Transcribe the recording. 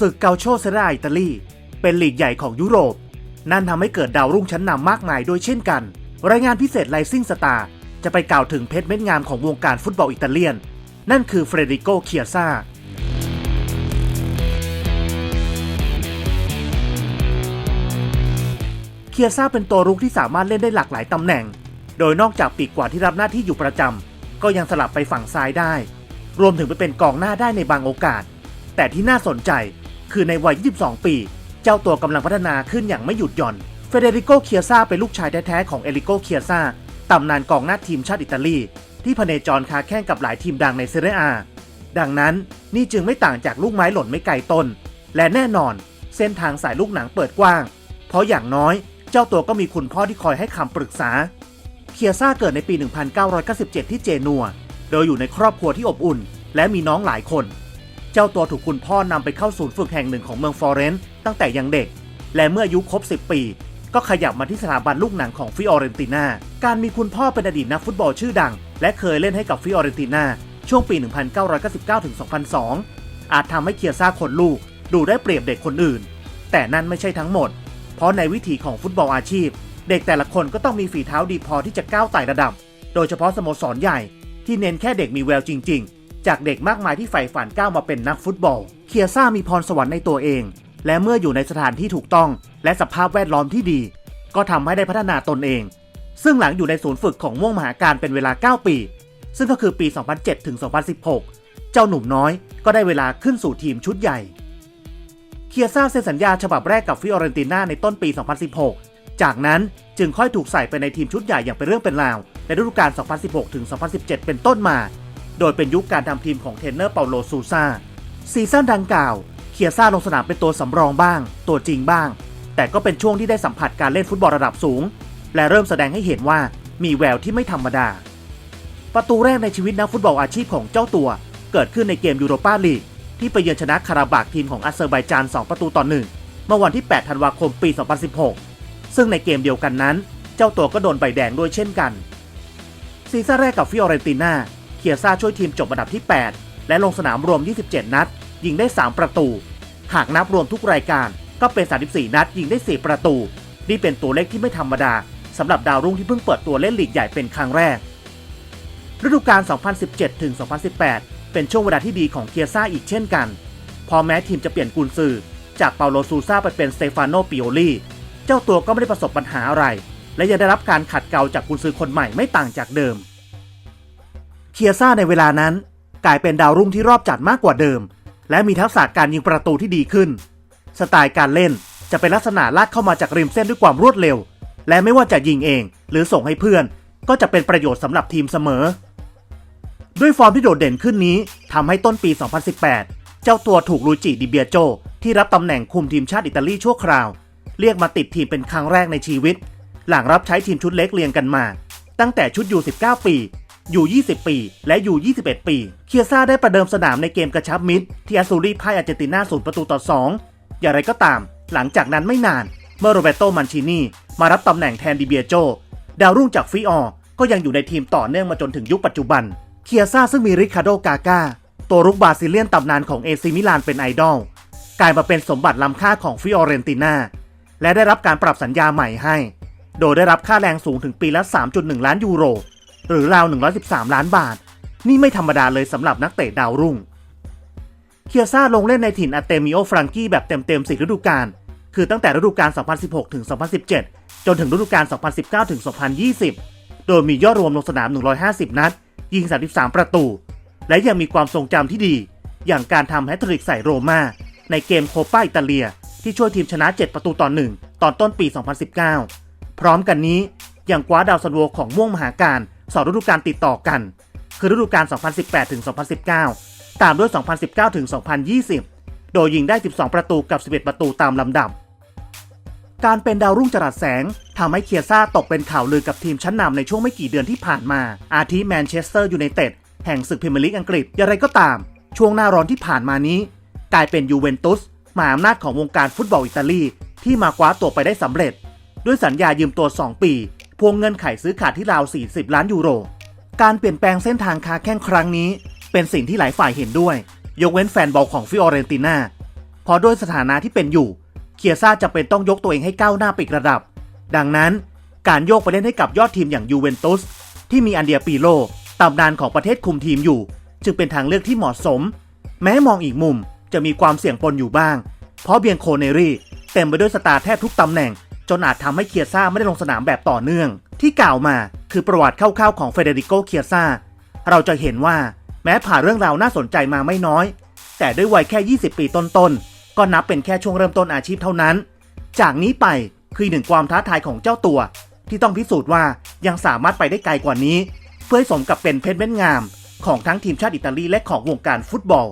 ศึกเกาโชเซราอิตาลี เป็นลีกใหญ่ของยุโรป นั่นทำให้เกิดดาวรุ่งชั้นนำมากมายโดยเช่นกัน รายงานพิเศษไลซิงสตาร์จะไปกล่าวถึงเพชรเม็ดงามของวงการฟุตบอลอิตาเลียน นั่นคือเฟรเดริโกเคียซ่าเคียซ่าเป็นตัวรุกที่สามารถเล่นได้หลากหลายตำแหน่ง โดยนอกจากปีกขวาที่รับหน้าที่อยู่ประจำก็ยังสลับไปฝั่งซ้ายได้ รวมถึงไปเป็นกองหน้าได้ในบางโอกาส แต่ที่น่าสนใจ คือในวัย 22 ปี เจ้าตัวกำลังพัฒนาขึ้นอย่างไม่หยุดหย่อน เฟเดริโก เคียซ่าเป็นลูกชายแท้ๆของเอริโก เคียซ่าตำนานกองหน้าทีมชาติอิตาลี ที่พเนจรคาแข่งกับหลายทีมดังในเซเรียอา ดังนั้นนี่จึงไม่ต่างจากลูกไม้หล่นไม่ไกลต้น และแน่นอน เส้นทางสายลูกหนังเปิดกว้าง เพราะอย่างน้อย เจ้าตัวก็มีคุณพ่อที่คอยให้คำปรึกษา เคียซ่าเกิดในปี 1997 ที่เจนัว โดยอยู่ในครอบครัวที่อบอุ่น และมีน้องหลายคน เจ้าตัวถูกคุณพ่อนำไปเข้าศูนย์ฝึกแห่งหนึ่งของเมืองฟลอเรนซ์ตั้งแต่ยังเด็ก และเมื่ออายุครบ 10 ปี ก็ขยับมาที่สถาบันลูกหนังของฟิออเรนติน่าการมีคุณพ่อเป็นอดีตนักฟุตบอลชื่อดัง และเคยเล่นให้กับฟิออเรนติน่าช่วงปี 1999-2002 อาจทำให้เคียซ่าคนลูกดูได้เปรียบเด็กคนอื่น แต่นั่นไม่ใช่ทั้งหมด เพราะในวิถีของฟุตบอลอาชีพ เด็กแต่ละคนก็ต้องมีฝีเท้าดีพอที่จะก้าวไต่ระดับ โดยเฉพาะสโมสรใหญ่ที่เน้นแค่เด็กมีแววจริง ๆ จากเด็กมากมายที่ใฝ่ฝันก้าวมาเป็นนักฟุตบอล เคียซ่ามีพรสวรรค์ในตัวเอง และเมื่ออยู่ในสถานที่ถูกต้อง และสภาพแวดล้อมที่ดี ก็ทำให้ได้พัฒนาตนเอง ซึ่งหลังอยู่ในศูนย์ฝึกของม่วงมหาการเป็นเวลา 9 ปี ซึ่งก็คือปี 2007ถึง2016 เจ้าหนุ่มน้อยก็ได้เวลาขึ้นสู่ทีมชุดใหญ่ เคียซ่าเซ็นสัญญาฉบับแรกกับฟิออเรนติน่าในต้นปี 2016 จากนั้นจึงค่อยถูกใส่ไปในทีมชุดใหญ่อย่างเป็นเรื่องเป็นราวในฤดูกาล 2016 ถึง 2017 เป็นต้นมา โดยเป็นยุคการทำทีมของเทรนเนอร์เปาโลซูซาซีซั่นดังกล่าว เคียซ่าลงสนามเป็นตัวสำรองบ้าง ตัวจริงบ้าง แต่ก็เป็นช่วงที่ได้สัมผัสการเล่นฟุตบอลระดับสูง และเริ่มแสดงให้เห็นว่ามีแววที่ไม่ธรรมดา ประตูแรกในชีวิตนักฟุตบอลอาชีพของเจ้าตัว เกิดขึ้นในเกมยูโรปาลีกที่ไปเยือนชนะคาราบากทีมของอาเซอร์ไบจาน 2 ประตูต่อหนึ่งเมื่อวันที่ 8 ธันวาคม ปี 2016 ซึ่งในเกมเดียวกันนั้น เจ้าตัวก็โดนใบแดงด้วยเช่นกัน ซีซั่นแรกกับฟิออเรนติน่า เคียซ่าช่วยทีมจบอันดับที่ 8 และลงสนามรวม 27 นัด ยิงได้ 3 ประตู หากนับรวมทุกรายการก็เป็น 34 นัด ยิงได้ 4 ประตู นี่เป็นตัวเลขที่ไม่ธรรมดาสำหรับดาวรุ่งที่เพิ่งเปิดตัวเล่นลีกใหญ่เป็นครั้งแรก ฤดูกาล 2017 ถึง 2018 เป็นช่วงเวลาที่ดีของเคียซ่าอีกเช่นกัน พอแม้ทีมจะเปลี่ยนกุนซือ จากเปาโลซูซาไปเป็นสเตฟานโนปิโอลีเจ้าตัวก็ไม่ได้ประสบปัญหาอะไร และยังได้รับการขัดเกลาจากกุนซือคนใหม่ไม่ต่างจากเดิม เคียซ่าในเวลานั้น กลายเป็นดาวรุ่งที่รอบจัดมากกว่าเดิม และมีทักษะการยิงประตูที่ดีขึ้น สไตล์การเล่นจะเป็นลักษณะลากเข้ามาจากริมเส้นด้วยความรวดเร็ว และไม่ว่าจะยิงเองหรือส่งให้เพื่อน ก็จะเป็นประโยชน์สำหรับทีมเสมอ ด้วยฟอร์มที่โดดเด่นขึ้นนี้ทำให้ต้นปี 2018 เจ้าตัวถูกลูจิดิเบียโจ ที่รับตำแหน่งคุมทีมชาติอิตาลีชั่วคราว เรียกมาติดทีมเป็นครั้งแรกในชีวิต หลังรับใช้ทีมชุดเล็กเรียงกันมา ตั้งแต่ชุดยู19 ปี อยู่ 20 ปี และอยู่ 21 ปี เคียซ่าได้ประเดิมสนามในเกมกระชับมิตรที่อาซูรีพ่ายอาร์เจนตินาศูนย์ประตูต่อ 2 อย่างไรก็ตาม หลังจากนั้นไม่นาน เมื่อโรเบโตมันชินีมารับตำแหน่งแทนดิเบียโจ ดาวรุ่งจากฟิออก็ยังอยู่ในทีมต่อเนื่องมาจนถึงยุคปัจจุบัน เคียซ่าซึ่งมีริคาโดกาก้าตัวรุกบาซิเลียนตำนานของเอซิมิลานเป็นไอดอลกลายมาเป็นสมบัติล้ำค่าของฟิออเรนติน่าและได้รับการปรับสัญญาใหม่ให้ โดยได้รับค่าแรงสูงถึงปีละ 3.1 ล้านยูโร หรือราว 113 ล้านบาท นี่ไม่ธรรมดาเลยสำหรับนักเตะดาวรุ่ง เคียซ่าลงเล่นในถิ่นอาเตมิโอฟรังกี้แบบเต็มๆ4ฤดูกาล คือตั้งแต่ฤดูกาล 2016 ถึง 2017 จนถึงฤดูกาล 2019 ถึง 2020 โดยมียอดรวมลงสนาม 150 นัด ยิง 33 ประตู และยังมีความทรงจำที่ดี อย่างการทำแฮตทริกใส่โรม่าในเกมโคปาอิตาเลีย ที่ช่วยทีมชนะ 7 ประตูต่อ1ตอนต้นปี 2019 พร้อมกันนี้ยังคว้าดาวซันโวของม่วงมหาการ สองฤดูกาลติดต่อกัน คือฤดูกาล 2018 ถึง 2019 ตามด้วย 2019 ถึง 2020 โดยยิงได้ 12 ประตูกับ 11 ประตูตามลำดับ การเป็นดาวรุ่งจรัสแสงทำให้เคียซ่าตกเป็นข่าวลือกับทีมชั้นนำในช่วงไม่กี่เดือนที่ผ่านมา อาทิแมนเชสเตอร์ยูไนเต็ดแห่งศึกพรีเมียร์ลีกอังกฤษอย่างไรก็ตาม ช่วงหน้าร้อนที่ผ่านมานี้ กลายเป็นยูเวนตุสมหาอำนาจของวงการฟุตบอลอิตาลีที่มาคว้าตัวไปได้สำเร็จ ด้วยสัญญายืมตัว 2 ปี พวงเงินไขซื้อขาดที่ราว 40 ล้านยูโร การเปลี่ยนแปลงเส้นทางคาแข่งครั้งนี้ เป็นสิ่งที่หลายฝ่ายเห็นด้วย ยกเว้นแฟนบอลของฟิออเรนติน่าเพราะด้วยสถานะที่เป็นอยู่ เคียซ่าจะเป็นต้องยกตัวเองให้ก้าวหน้าไปอีกระดับ ดังนั้นการโยกไปเล่นให้กับยอดทีมอย่างยูเวนตุสที่มีอันเดียปีโลตำนานของประเทศคุมทีมอยู่ จึงเป็นทางเลือกที่เหมาะสม แม้มองอีกมุมจะมีความเสี่ยงปนอยู่บ้าง เพราะเบียงโคเนรี่เต็มไปด้วยสตาร์แทบทุกตำแหน่ง จนอาจทำให้เคียซ่าไม่ได้ลงสนามแบบต่อเนื่อง ที่กล่าวมาคือประวัติคร่าวๆของเฟเดริโกเคียซ่า เราจะเห็นว่าแม้ผ่านเรื่องราวน่าสนใจมาไม่น้อย แต่ด้วยวัยแค่ 20 ปีต้นๆ ก็นับเป็นแค่ช่วงเริ่มต้นอาชีพเท่านั้น จากนี้ไปคือหนึ่งความท้าทายของเจ้าตัว ที่ต้องพิสูจน์ว่ายังสามารถไปได้ไกลกว่านี้ เพื่อให้สมกับเป็นเพชรเม็ดงาม ของทั้งทีมชาติอิตาลีและของวงการฟุตบอล